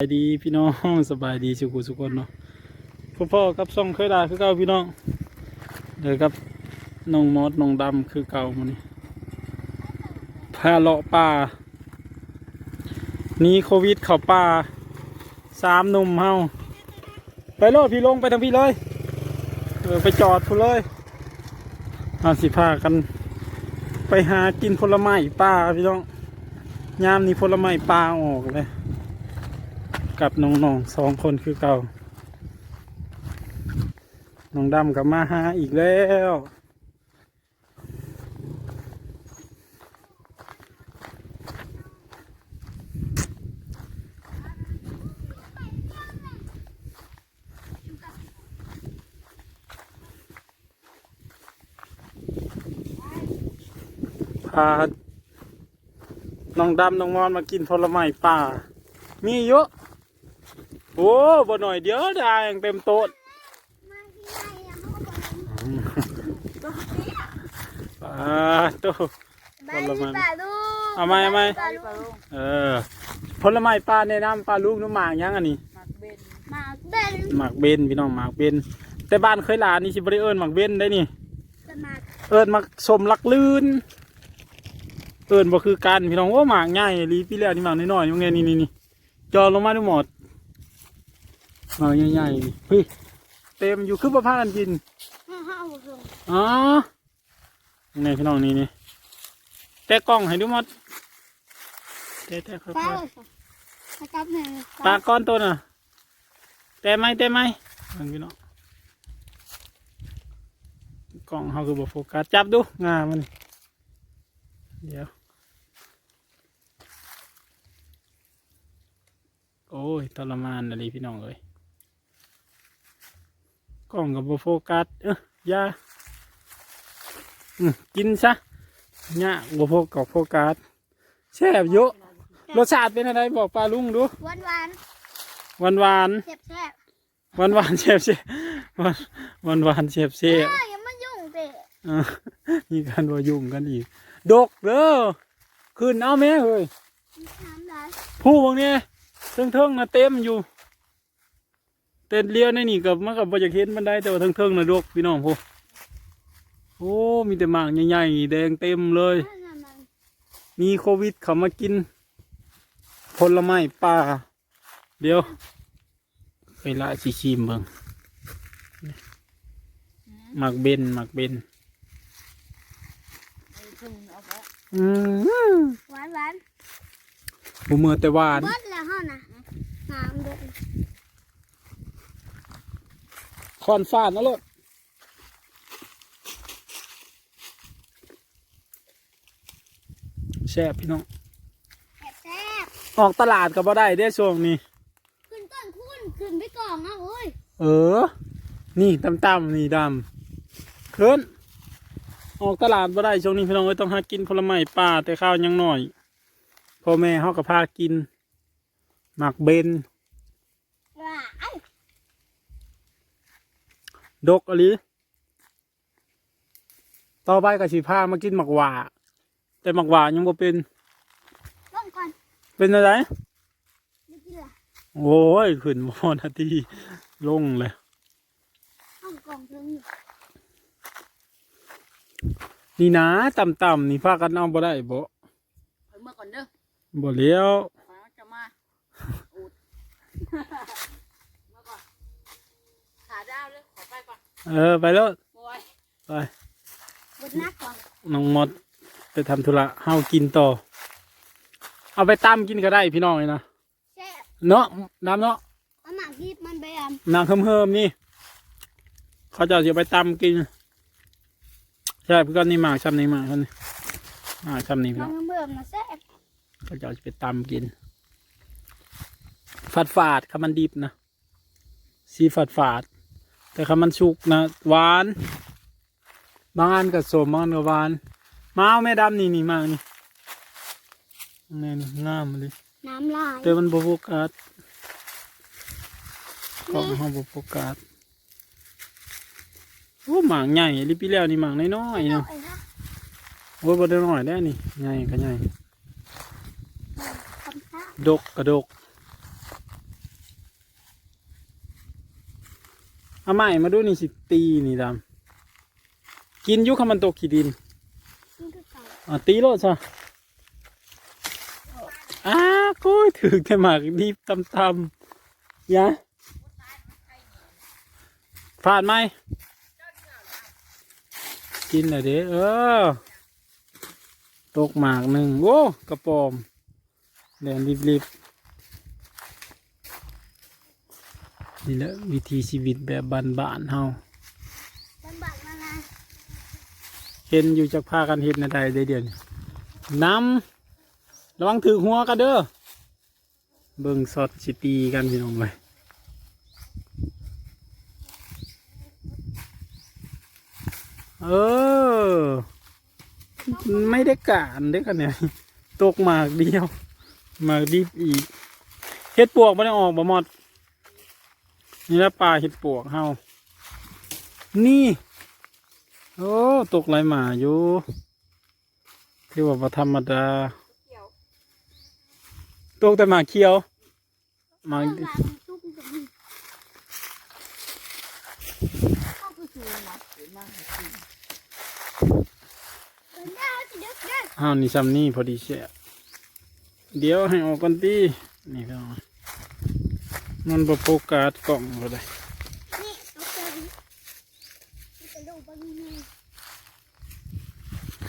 บายดีพี่น้องสบายดีสุขุสุกคนเนาะพ่อพ่อกับซ่องเคยด่าคือเก่าพี่น้องเดี๋ยวกับน้องมอดน้องดำคือเก่ามันนี่พาเลาะป่านีโควิดเข้าป่าสามหนุ่มเฮาไปโลดพี่ลงไปทางพี่เลยเออไปจอดพูเลยเอาสิพากัน ไปหากินผลไม้ป่าพี่น้องยามนี้ผลไม้ป่าออกเลย กับน้องๆสองคนคือเก่า น้องดำกับมาหาอีกแล้ว พา น้องดำน้องมอนมากินผลไม้ป่า มีเยอะ โอ้บ่หน่อยเดียวได้ยังเต็มโต๊ะป่าโต๊ะบ้านที่ป่าลูกเอาไหมเอาไหมป่าลูกเออผลไม้ป่าแนะนำปลาลูกน้ำหมากยังอันนี้หมากเบนหมากเบนพี่น้องหมากเบนแต่บ้านเคยหลานนี่สิบริเอิญหมากเบนได้นี่สมัครเอิญหมากสมลักลื่นเอิญบ่คือกันพี่น้องว่าหมากใหญ่ลีพี่แล้วนี่หมากน้อยๆยังไงนี่นี่นี่จอลงมาดูหมด หมากใหญ่ๆนี่เฮ้ยเต็มอยู่คือประพากันกินห้าห้าหกหกอ๋อนี่พี่น้องนี่นี่แต่กล้องให้ดูหมดแต่แต่ค่อยป้าๆเลยมาจับหนึ่งปลาก้อนตัวน่ะแต่ไหมแต่ไหมมันพี่น้องกล้องเขาคือบ่โฟกัสจับดูงามันเดี๋ยวโอ้ยทรมานอะไรพี่น้องเอ้ย กล้องกับบ่โฟกัสเอ้ยอยาอืมกินซะเนี่ยบ่โฟกัสโฟกัสแซ่บเยอะรสชาติเป็นอะไรบอกปลาลุงดูหวานหวานหวานหวานแซ่บแซ่บหวานหวานเชฟเชฟหวานหวานหวานเชฟเชฟเอ้ยอย่ามายุ่งเตะอ่ามีการว่ายุ่งกันอีกดกเด้อขึ้นเอาแม่เฮ้ยน้ำลายผู้พวกนี้เทิงเทิงๆนะเต็มอยู่ เต้นเลี้ยวในนี่กับมันกับบ่อยากเห็นมันได้แต่ว่าเทิงเทิงๆนะดกพี่น้องพวกโอ้มีแต่หมากใหญ่ๆแดงเต็มเลยนั่นน่ะมันมีโควิดเขามากินผลไม้ป่า เดี๋ยวไปละชิชิมเบิ่งหมักเบนหมักเบนอืมหวานหวานบุเมือแต่หวานบดแล้วห้อนะน้ำเดื อดคอนฟาดนะลูกแซ่บพี่น้องแซ่บแซ่บออกตลาดก็บ่ได้เด้ช่วงนี้ ขึ้นต้นคุณขึ้นไปกล่องอะโอ้ย เออ นี่ต่ำๆนี่ดำขึ้น ออกตลาดบ่ได้ช่วงนี้พี่น้องเอ้ยต้องหากินผลไม้ป่าแต่ข้าวยังน้อย พ่อแม่เขาก็พากิน หมักเบน ว้าไอ้ ดกอะไรต่อไปก็สิพามากินหมักหวาแต่หมักหวายังบ่เป็นลงก่อนเป็นอะไรไม่กินละโอ้ยขึ้นมอนาทีลงเลยห้องกล่องเพิ่งอยู่นี่นะต่ำๆนี่พากันเอาบ่ได้บ่เมื่อก่อนเด้อบ่เลี้ยวฟ้าจะมาอูด เมื่อก่อนขาดาวเลยขอไป ก่อนเออไปแล้วบอยไปบดนักก่อนน้องมดไปทำธุระเฮากินต่อ เอาไปตำกินก็ได้พี่น้องเลยนะแซ่บเนาะน้ำเนาะเอาหมากยีบมันไปอะน้ำเพิ่มๆนี่ เขาจะเอาไปตำกิน ใช่เพื่อนนี่หมากช้ำนี่หมากคนนี้หมากช้ำนี่พี่มัน้นองเบิ่มนะแซ่บเขาจะเอาไปตำกิน ฝาดฝาดๆคำมันดิบนะสีฝาดฝาดๆ แต่คำมันสุกนะหวานบางอันก็สมบางอันก็หวานมาเอาแม่ดำนี่นี่มานี่นี่นี่งามเลยน้ำลายแต่มันบโฟกัสกล้องห้องบโฟกัสโอ้หมากใหญ่ลิปีแล้วนี่หมากน้อยๆเนาะไอ้ฮะโอ้ยบ่ได้น้อยได้นี่ใหญ่ก็ใหญ่คำซ่าดกกระดก เอาใหม่มาดูนี่สิตีนี่ดำกินอยุคมันตกขี้ดินนี่คือเก่าอะตีโลดซะอ้ากูยถือแต่หมากดีตำตำๆยะฟาดไหมกินหน่อยเด้เออ ตกหมากหนึ่งโว้กระปอมแดนรีบๆ นี่แหละวิธีชีวิตแบบบ้านๆเฮานบัตรมานะเห็นอยู่จากพากันเห็นในใดเดียวน้ำระวังถือหัวกันเด้อเบิ่งสดสิตีกันพี่น้องเลยเออ ไม่ได้การได้กันเนี่ยตกหมากเดียวหมากดิบอีกเห็ดปวกไม่ได้ออกบ่หมด นี่แหละปลาเห็ดปวกเฮานี่ โอ้ตกไหลหมาอยู่ที่ว่าบ่ธรรมดาตกแต่หมาเขียวหมาเอาวนี่ซ้ำนี่พอดีเชียเดี๋ยวให้ออกกันตีนี่ก็ มันบ่โฟกัสกล่องก็ได้นี่เอาเจอดินี่เป็นลูกบางที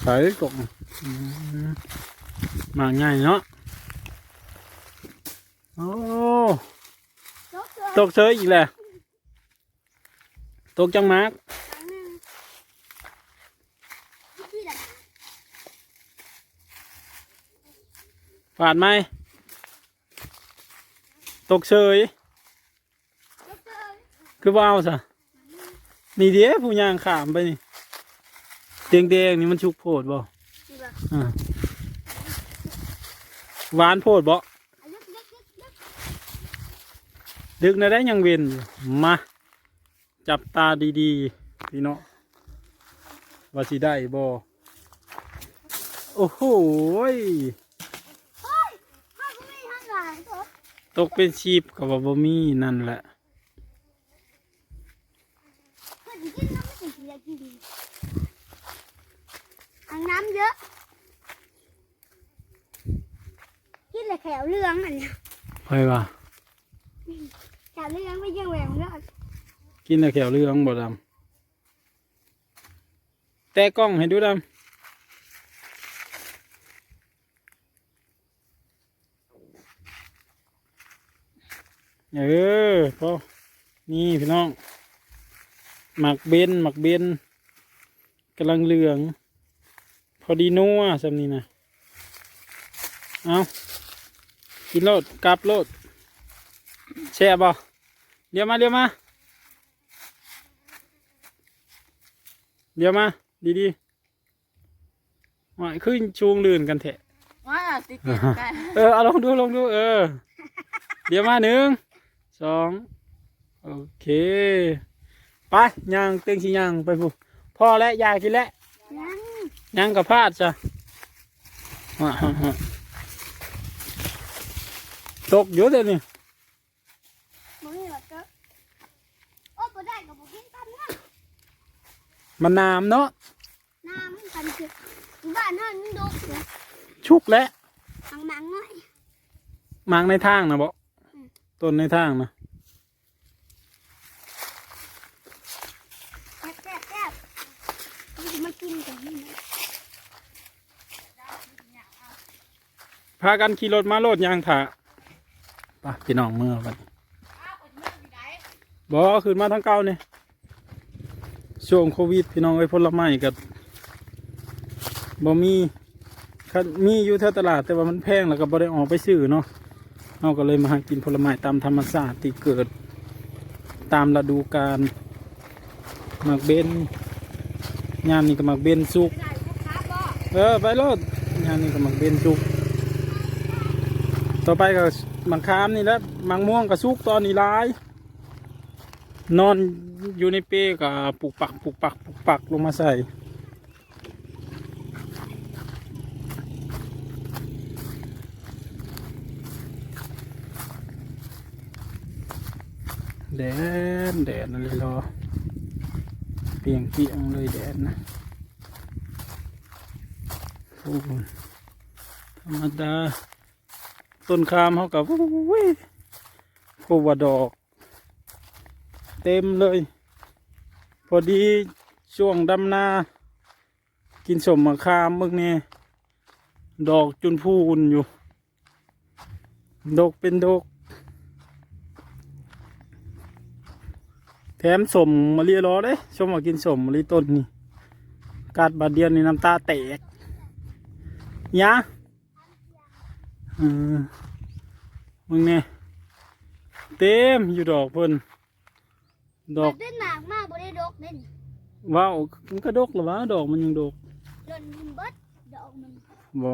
ใส่กล่องอืมมาง่ายเนาะโอ้ยกเลยตกเชยอีกแหละตกจังมากครั้งหนึ่งที่ไหนฝาดไหมตกเชยยกเลย คือว่าเอาซะนี่เดี๋ยวผู้ย่างขามไปนี่เตียงแดงๆนี่มันชุกโพดบ่ดีป่ะอ่าหวานโพดบ่อะยกยกยกยกดึกในะได้ยังเวนอยู่มา จับตาดีๆพี่น้องว่าสิได้บ่โอ้โหยเฮ้ยห้าก็ไม่ห้าหลายตัวตกเป็นชีพกับว่าบ่มีนั่นแหละ เพื่อน กินน้ำไม่ถึงจะกินอังน้ำเยอะ กินเลยแขวเรื่องอันเนี้ยไปว่าแขวเรื่องไม่ยังแหวงเรื่องกินแต่แขวเรืองบ่ดำแต่กล้องให้ดูดำเออพอนี่พี่น้อง หมักเบนหมักเบนกำลังเหลือง พอดีนัวสำนี้นะเอากินโลดกลับโลดแช่บบ่เดี๋ยวมาเดี๋ยวมาเดี๋ยวมา ดีๆว่าขึ้นชูงลื่นกันแทะว่าติดติดกันเออเอาลองดูลองดูเออ เดี๋ยวมาหนึ่งสองโอเค ไปย่างเต็งสิย่างไปผู้พ่อและยายกินแล้วยังย่างกับพลาดจ้ะว้าฮะตกอยู่เดี๋ยวนี้มึงนี่หรอเจ้าโอ้ก็ได้กับบุกินกันนะมันน้ำเนาะน้ำกันคือบ้านนั่นดูเสือชุกแล้วมังมังหน่อยมางในทางนะบ่อืมต้นในทางนะ แซ่บแซ่บแซ่บมันจะมา กินกันนี่นะพากันขี่รถมาโลดยางถ่าไปพี่น้องเมื่อวันอ้าวคนเมื่อขึ้นมาทางเก่าเนี่ยช่วงโควิด พี่น้องไอ้ผลไม้กับบ่มีมีอยู่แถวตลาดแต่ว่ามันแพงแล้วก็บ่ได้ออกไปซื้อเนาะเราก็เลยมาหากินผลไม้ตามธรรมชาติที่เกิดตามฤดูกาลหมากเบน ยามนี้ก็มากเบนสุกได้ลูกเออไปโลดงานนี้ก็มักเบนจุก ต่อไปก็มังคามนี่แหล้วมังม่วงกับซุกตอนนี้ร้าย นอนอยู่ในเป้กับปลูกปักปลูกปักปลูกปักลงมาใส่แดดแดนั่นเลยรอ ปียงเปียงเลยแดดนะโอ้โหธรรมดา ต้นคามเขากับวิโควาดอก เต็มเลย พอดีช่วงดำนา กินสมมะขามมึกเนี่ยดอกจุนพูนอยู่ ดกเป็นดก แถมสมมะลิรอเลยชมมากินสมมะลิต้นนี่กัดบาดเดียวนี่น้ำตาแตกยะเออมึงเนี่ยเต็มอยู่ดอกเพิ่นดอกมันเป็นหมากมากบ่ได้ดอกเด่นว้าวมันก็ดกหรอวะดอกมันยังดกหล่นทิมเบิดดอกมันบ่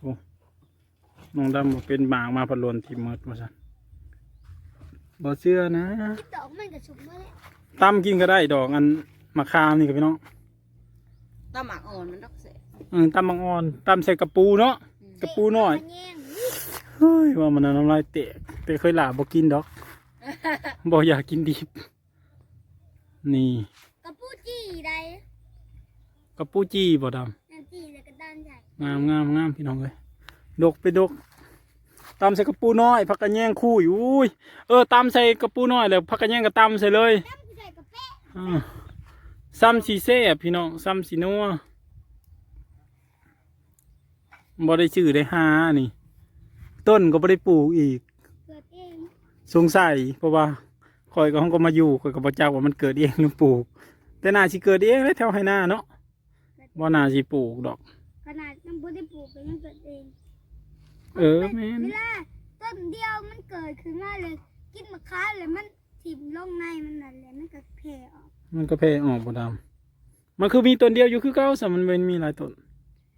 โอ้น้องดำบ่เป็นหมากมาพัดลนที่มืดมาสั่น บ่เชื่อนะที่ดอกมันก็สุกมาแล้วตำกินก็ได้ดอกอันมะขามนี่กับพี่น้องต้าหมากอ่อนมันดอกเสะอืมตำบางอ่อนตำใส่กระปูเนาะกระปูน้อยแง่งเฮ้ยว่ามันน่ะน้ำลายเตะแต่เคยหลาบ่กินดอกบ่อยากกินดิบนี่ กระปูจี้ได้กระปูจี้บ่ดำนั่นจี้แล้วก็ด้านใหญ่งามงามงามพี่น้องเลยดกไปดก ตำใส่กระปูน้อยพักกันแย่งคู่อยู่อุ้ยเออตำใส่กระปูน้อยแล้วพักกันแย่งก็ตำใส่เลยน้ำใส่กระเป๊ะอ่าซ้ำสีเซ่บพี่น้องซ้ำสีนัวบ่ได้ชื่อได้หานี่ ต้นก็บ่ได้ปลูกอีกเกิดเองสงสัยเพราะว่าคอยก็ห้องก็มาอยู่คอยก็บ่จักว่ามันเกิดเองหรือปลูก แต่น่าสิเกิดเองเลยแถวไหหน้าเนาะบ่น่าสิปลูกดอกขนาดมันบ่ได้ปลูกก็ยังเกิดเอง เออแม่นเวลาต้นเดียวมันเกิดขึ้นมาเลย กินมะขามเลยมันถิ่มลงในมันนั่นแหละมันก็แผ่ออกมันก็แพร่ออกบ่ดำมันคือมีต้นเดียวอยู่คือเก่าสมันเป็นมีหลายต้น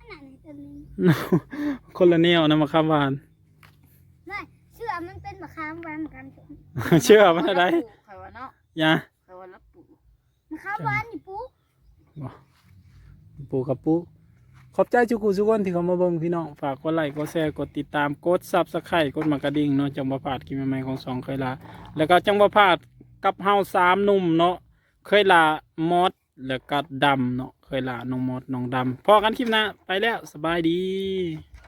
ขนาดในต้นนี้คนละแนวนะมะขามหวานได้เชื่อมันเป็นมะขามหวานเหมือนกันเถอะเชื่อมันอะไรใครว่าเนาะยะใครว่ารับปู่มะขามหวานนี่ปุ๊ปูกับปู ขอบใจจุกุทุกคนที่เขามาเบิ่งพี่น้องฝากกดไลค์กดแชร์กดติดตามกดซับสไครต์กดมากระดิ่งเนาะจังบ่พลาดกินใหม่ๆของสองเคยลา แล้วก็จังบ่พลาดกับเฮาสามหนุ่มเนาะเคยลามอดแล้วก็ดำเนาะเคยลาน้องมอดน้องดำพอกันคลิปหน้าไปแล้วสบายดี